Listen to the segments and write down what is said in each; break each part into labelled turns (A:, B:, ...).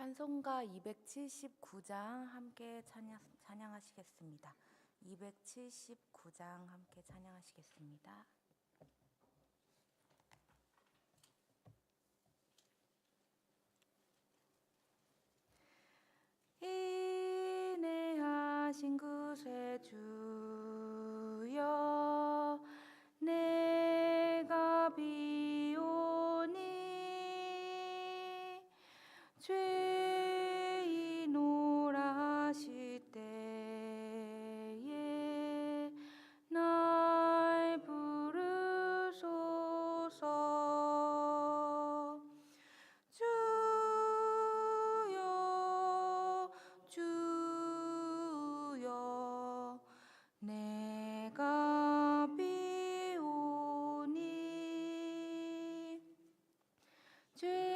A: 찬송가 279장 함께 찬양, 찬양 하시겠습니다. 279장 함께 찬양하시겠습니다. 인내하신 구세주 죄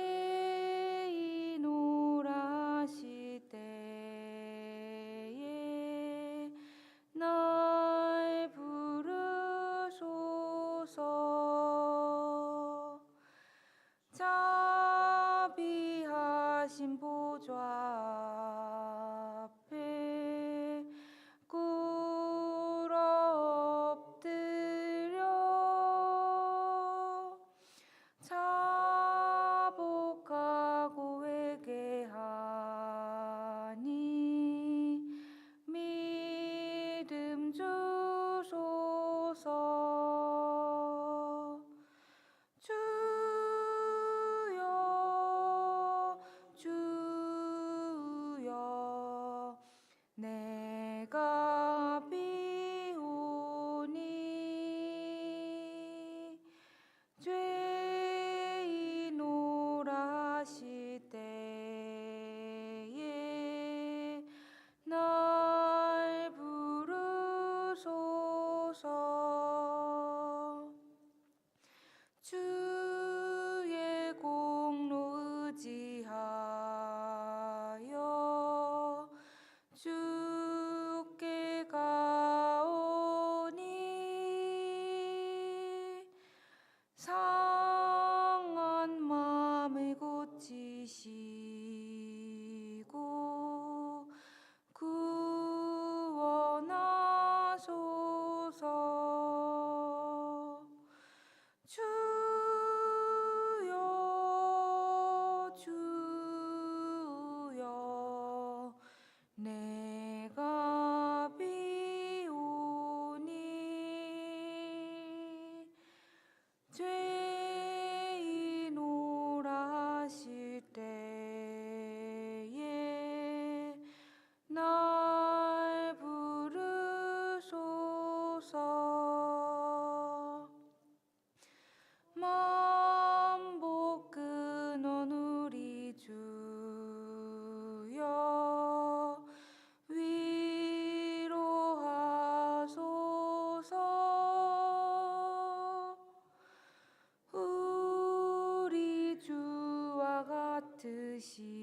A: 같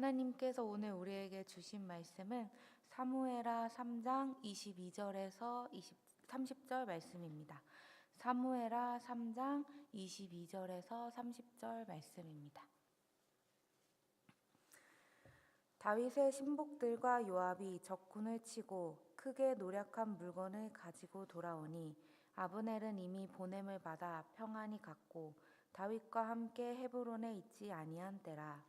A: 하나님께서 오늘 우리에게 주신 말씀은 사무에라 3장 22절에서 20, 30절 말씀입니다. 사무에라 3장 22절에서 30절 말씀입니다. 다윗의 신복들과 요압이 적군을 치고 크게 노력한 물건을 가지고 돌아오니 아브넬은 이미 보냄을 받아 평안히 갔고 다윗과 함께 헤브론에 있지 아니한 때라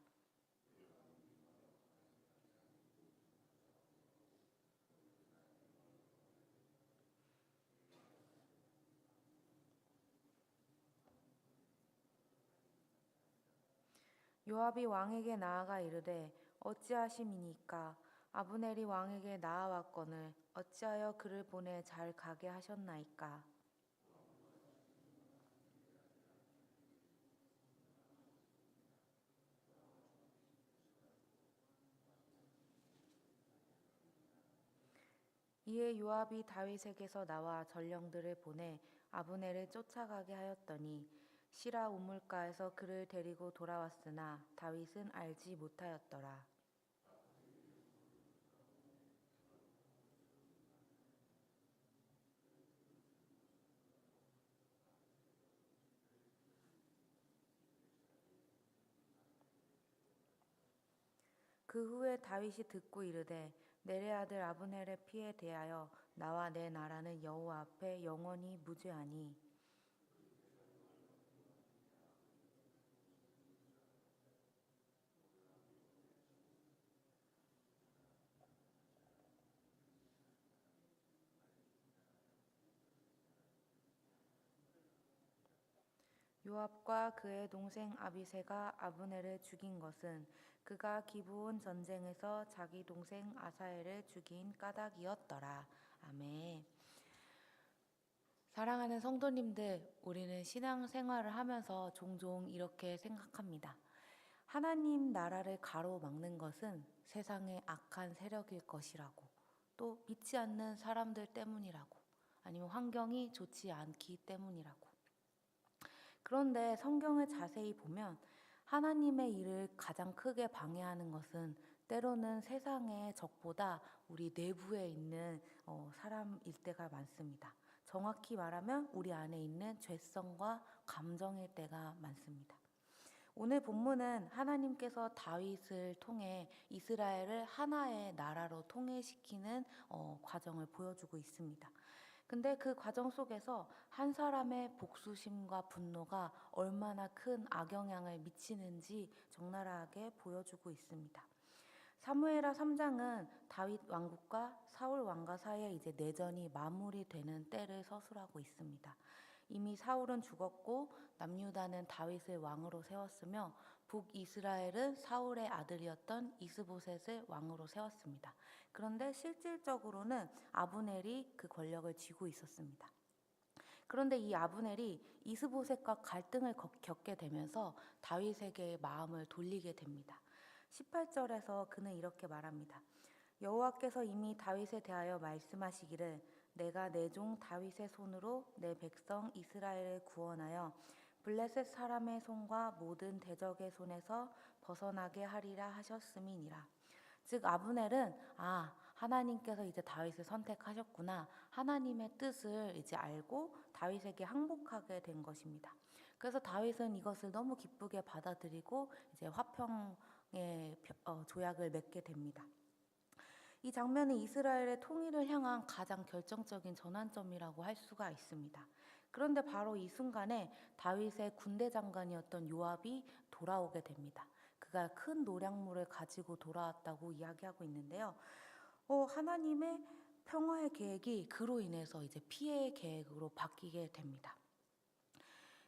A: 요압이 왕에게 나아가 이르되 어찌하심이니까? 아브넬이 왕에게 나아왔거늘 어찌하여 그를 보내 잘 가게 하셨나이까? 이에 요압이 다윗에게서 나와 전령들을 보내 아브넬을 쫓아가게 하였더니 시라 우물가에서 그를 데리고 돌아왔으나 다윗은 알지 못하였더라. 그 후에 다윗이 듣고 이르되 내레 아들 아브넬의 피에 대하여 나와 내 나라는 여호와 앞에 영원히 무죄하니 요압과 그의 동생 아비세가 아브넬을 죽인 것은 그가 기브온 전쟁에서 자기 동생 아사엘을 죽인 까닭이었더라. 아멘. 사랑하는 성도님들, 우리는 신앙 생활을 하면서 종종 이렇게 생각합니다. 하나님 나라를 가로막는 것은 세상의 악한 세력일 것이라고, 또 믿지 않는 사람들 때문이라고, 아니면 환경이 좋지 않기 때문이라고. 그런데 성경을 자세히 보면 하나님의 일을 가장 크게 방해하는 것은 때로는 세상의 적보다 우리 내부에 있는 어, 사람일 때가 많습니다. 정확히 말하면 우리 안에 있는 죄성과 감정일 때가 많습니다. 오늘 본문은 하나님께서 다윗을 통해 이스라엘을 하나의 나라로 통일시키는 어, 과정을 보여주고 있습니다. 근데 그 과정 속에서 한 사람의 복수심과 분노가 얼마나 큰 악영향을 미치는지 적나라하게 보여주고 있습니다. 사무엘하 3장은 다윗 왕국과 사울 왕과 사이에 이제 내전이 마무리되는 때를 서술하고 있습니다. 이미 사울은 죽었고 남유다는 다윗을 왕으로 세웠으며 북이스라엘은 사울의 아들이었던 이스보셋을 왕으로 세웠습니다. 그런데 실질적으로는 아브넬이 그 권력을 쥐고 있었습니다. 그런데 이 아브넬이 이스보셋과 갈등을 겪게 되면서 다윗에게 마음을 돌리게 됩니다. 18절에서 그는 이렇게 말합니다. 여호와께서 이미 다윗에 대하여 말씀하시기를 내가 내 종 다윗의 손으로 내 백성 이스라엘을 구원하여 블레셋 사람의 손과 모든 대적의 손에서 벗어나게 하리라 하셨음이니라. 즉 아브넬은 아 하나님께서 이제 다윗을 선택하셨구나 하나님의 뜻을 이제 알고 다윗에게 항복하게 된 것입니다. 그래서 다윗은 이것을 너무 기쁘게 받아들이고 이제 화평의 어, 조약을 맺게 됩니다. 이 장면은 이스라엘의 통일을 향한 가장 결정적인 전환점이라고 할 수가 있습니다. 그런데 바로 이 순간에 다윗의 군대 장관이었던 요압이 돌아오게 됩니다. 그가 큰 노량물을 가지고 돌아왔다고 이야기하고 있는데요. 어, 하나님의 평화의 계획이 그로 인해서 이제 피해의 계획으로 바뀌게 됩니다.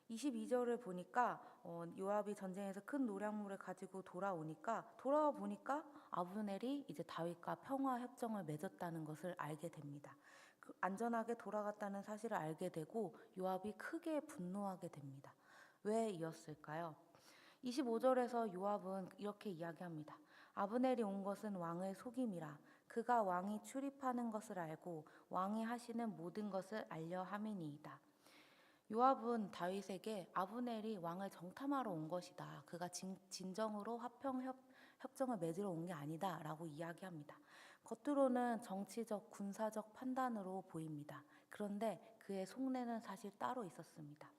A: 22절을 보니까 어, 요압이 전쟁에서 큰 노량물을 가지고 돌아오니까 돌아와 보니까 아브넬이 이제 다윗과 평화 협정을 맺었다는 것을 알게 됩니다. 그 안전하게 돌아갔다는 사실을 알게 되고 요압이 크게 분노하게 됩니다. 왜 이었을까요? 25절에서 요압은 이렇게 이야기합니다. 아브넬이 온 것은 왕을 속임이라 그가 왕이 출입하는 것을 알고 왕이 하시는 모든 것을 알려 함이니이다. 요압은 다윗에게 아브넬이 왕을 정탐하러 온 것이다. 그가 진, 정으로 화평 협, 협정을 맺으러 온 게 아니다라고 이야기합니다. 겉으로는 정치적 군사적 판단으로 보입니다. 그런데 그의 속내는 사실 따로 있었습니다.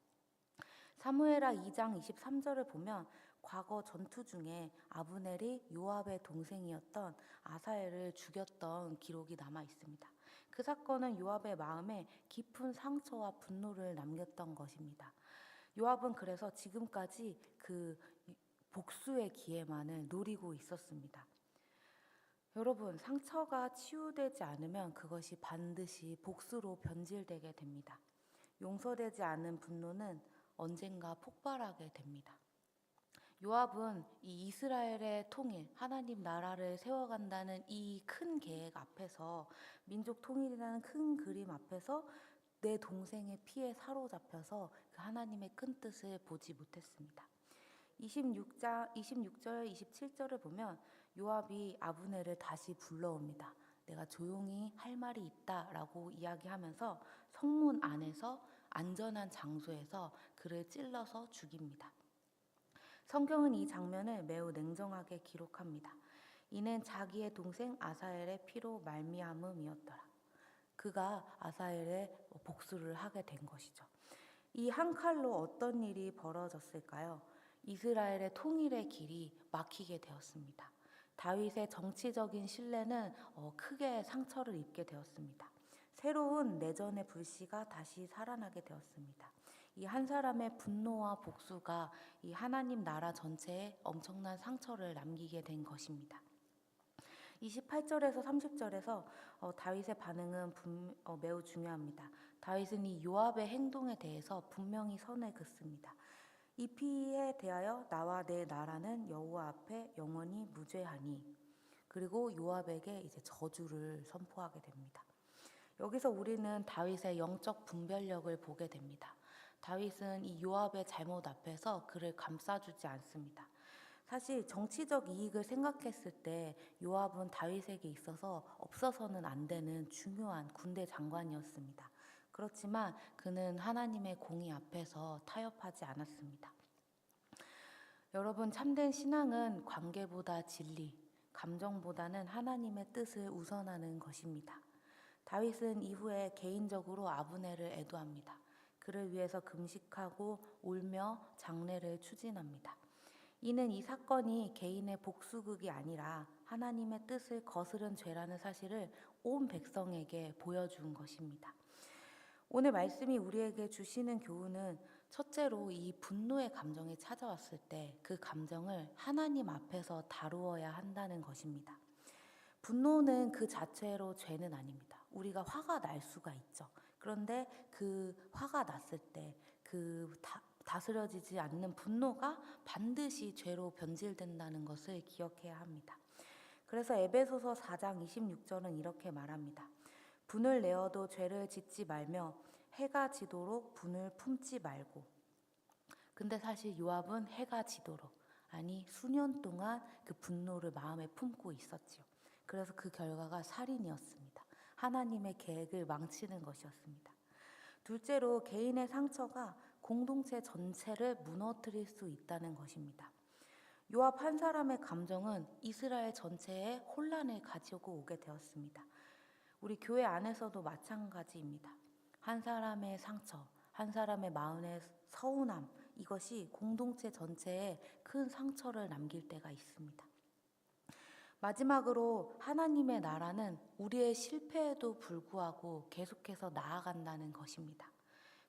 A: 사무엘하 2장 23절을 보면 과거 전투 중에 아브넬이 요압의 동생이었던 아사엘을 죽였던 기록이 남아 있습니다. 그 사건은 요압의 마음에 깊은 상처와 분노를 남겼던 것입니다. 요압은 그래서 지금까지 그 복수의 기회만을 노리고 있었습니다. 여러분, 상처가 치유되지 않으면 그것이 반드시 복수로 변질되게 됩니다. 용서되지 않은 분노는 언젠가 폭발하게 됩니다. 요압은 이 이스라엘의 통일, 하나님 나라를 세워간다는 이 큰 계획 앞에서 민족 통일이라는 큰 그림 앞에서 내 동생의 피에 사로잡혀서 그 하나님의 큰 뜻을 보지 못했습니다. 26장 26절 27절을 보면 요압이 아브네를 다시 불러옵니다. 내가 조용히 할 말이 있다라고 이야기하면서 성문 안에서 안전한 장소에서 그를 찔러서 죽입니다. 성경은 이 장면을 매우 냉정하게 기록합니다. 이는 자기의 동생 아사엘의 피로 말미암음이었더라. 그가 아사엘의 복수를 하게 된 것이죠. 이 한 칼로 어떤 일이 벌어졌을까요? 이스라엘의 통일의 길이 막히게 되었습니다. 다윗의 정치적인 신뢰는 어, 크게 상처를 입게 되었습니다. 새로운 내전의 불씨가 다시 살아나게 되었습니다. 이 한 사람의 분노와 복수가 이 하나님 나라 전체에 엄청난 상처를 남기게 된 것입니다. 28절에서 30절에서 어, 다윗의 반응은 분- 어, 매우 중요합니다. 다윗은 이 요압의 행동에 대해서 분명히 선을 긋습니다. 이 피에 대하여 나와 내 나라는 여호와 앞에 영원히 무죄하니 그리고 요압에게 이제 저주를 선포하게 됩니다. 여기서 우리는 다윗의 영적 분별력을 보게 됩니다. 다윗은 이 요압의 잘못 앞에서 그를 감싸주지 않습니다. 사실 정치적 이익을 생각했을 때 요압은 다윗에게 있어서 없어서는 안 되는 중요한 군대 장관이었습니다. 그렇지만 그는 하나님의 공의 앞에서 타협하지 않았습니다. 여러분 참된 신앙은 관계보다 진리, 감정보다는 하나님의 뜻을 우선하는 것입니다. 다윗은 이후에 개인적으로 아브네를 애도합니다. 그를 위해서 금식하고 울며 장례를 추진합니다. 이는 이 사건이 개인의 복수극이 아니라 하나님의 뜻을 거스른 죄라는 사실을 온 백성에게 보여준 것입니다. 오늘 말씀이 우리에게 주시는 교훈은 첫째로 이 분노의 감정이 찾아왔을 때 그 감정을 하나님 앞에서 다루어야 한다는 것입니다. 분노는 그 자체로 죄는 아닙니다. 우리가 화가 날 수가 있죠. 그런데 그 화가 났을 때그 다스려지지 않는 분노가 반드시 죄로 변질된다는 것을 기억해야 합니다. 그래서 에베소서 4장 26절은 이렇게 말합니다. 분을 내어도 죄를 짓지 말며 해가 지도록 분을 품지 말고. 근데 사실 요압은 해가 지도록 아니 수년 동안 그 분노를 마음에 품고 있었지요. 그래서 그 결과가 살인이었습니다. 하나님의 계획을 망치는 것이었습니다. 둘째로 개인의 상처가 공동체 전체를 무너뜨릴 수 있다는 것입니다. 요압 한 사람의 감정은 이스라엘 전체에 혼란을 가지고 오게 되었습니다. 우리 교회 안에서도 마찬가지입니다. 한 사람의 상처, 한 사람의 마음의 서운함, 이것이 공동체 전체에 큰 상처를 남길 때가 있습니다. 마지막으로 하나님의 나라는 우리의 실패에도 불구하고 계속해서 나아간다는 것입니다.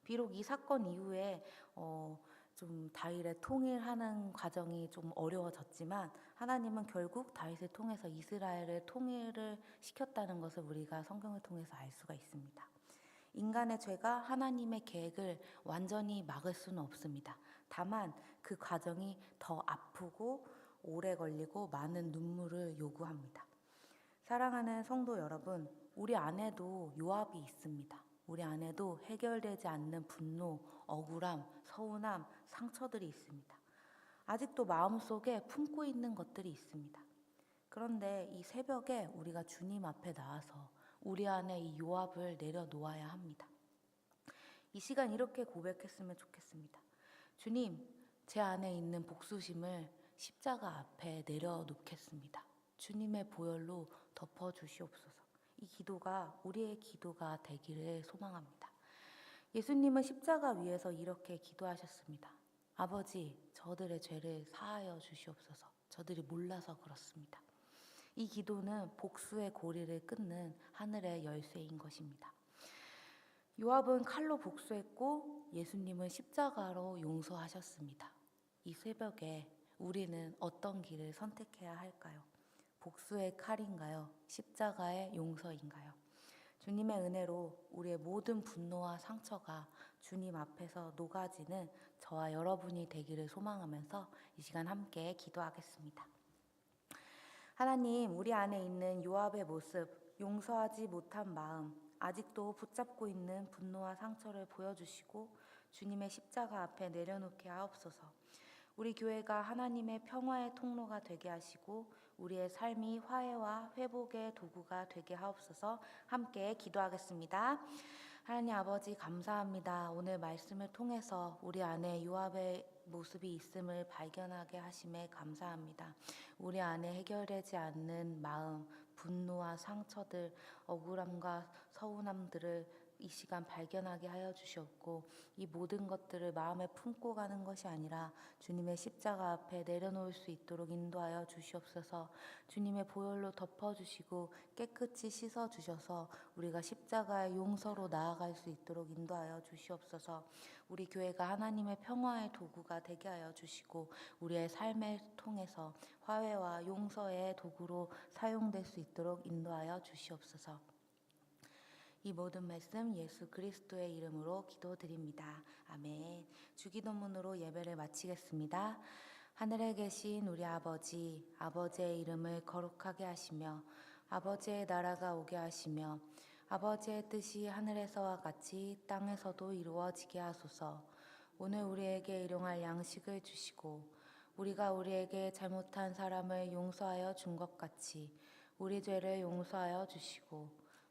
A: 비록 이 사건 이후에 어, 좀 다윗의 통일하는 과정이 좀 어려워졌지만 하나님은 결국 다윗을 통해서 이스라엘을 통일을 시켰다는 것을 우리가 성경을 통해서 알 수가 있습니다. 인간의 죄가 하나님의 계획을 완전히 막을 수는 없습니다. 다만 그 과정이 더 아프고 오래 걸리고 많은 눈물을 요구합니다. 사랑하는 성도 여러분, 우리 안에도 요압이 있습니다. 우리 안에도 해결되지 않는 분노, 억울함, 서운함, 상처들이 있습니다. 아직도 마음속에 품고 있는 것들이 있습니다. 그런데 이 새벽에 우리가 주님 앞에 나와서 우리 안에 이 요압을 내려놓아야 합니다. 이 시간 이렇게 고백했으면 좋겠습니다. 주님, 제 안에 있는 복수심을 십자가 앞에 내려놓겠습니다. 주님의 보혈로 덮어 주시옵소서. 이 기도가 우리의 기도가 되기를 소망합니다. 예수님은 십자가 위에서 이렇게 기도하셨습니다. 아버지, 저들의 죄를 사하여 주시옵소서. 저들이 몰라서 그렇습니다. 이 기도는 복수의 고리를 끊는 하늘의 열쇠인 것입니다. 요압은 칼로 복수했고 예수님은 십자가로 용서하셨습니다. 이 새벽에 우리는 어떤 길을 선택해야 할까요? 복수의 칼인가요? 십자가의 용서인가요? 주님의 은혜로 우리의 모든 분노와 상처가 주님 앞에서 녹아지는 저와 여러분이 되기를 소망하면서 이 시간 함께 기도하겠습니다. 하나님, 우리 안에 있는 요압의 모습, 용서하지 못한 마음, 아직도 붙잡고 있는 분노와 상처를 보여주시고 주님의 십자가 앞에 내려놓게 하옵소서. 우리 교회가 하나님의 평화의 통로가 되게 하시고 우리의 삶이 화해와 회복의 도구가 되게 하옵소서 함께 기도하겠습니다. 하나님 아버지 감사합니다. 오늘 말씀을 통해서 우리 안에 요압의 모습이 있음을 발견하게 하심에 감사합니다. 우리 안에 해결되지 않는 마음, 분노와 상처들, 억울함과 서운함들을 이 시간 발견하게 하여 주시옵고 이 모든 것들을 마음에 품고 가는 것이 아니라 주님의 십자가 앞에 내려놓을 수 있도록 인도하여 주시옵소서 주님의 보혈로 덮어주시고 깨끗이 씻어 주셔서 우리가 십자가의 용서로 나아갈 수 있도록 인도하여 주시옵소서 우리 교회가 하나님의 평화의 도구가 되게 하여 주시고 우리의 삶을 통해서 화해와 용서의 도구로 사용될 수 있도록 인도하여 주시옵소서. 이 모든 말씀 예수 그리스도의 이름으로 기도드립니다. 아멘. 주기도문으로 예배를 마치겠습니다. 하늘에 계신 우리 아버지, 아버지의 이름을 거룩하게 하시며 아버지의 나라가 오게 하시며 아버지의 뜻이 하늘에서와 같이 땅에서도 이루어지게 하소서. 오늘 우리에게 일용할 양식을 주시고 우리가 우리에게 잘못한 사람을 용서하여 준 것 같이 우리 죄를 용서하여 주시고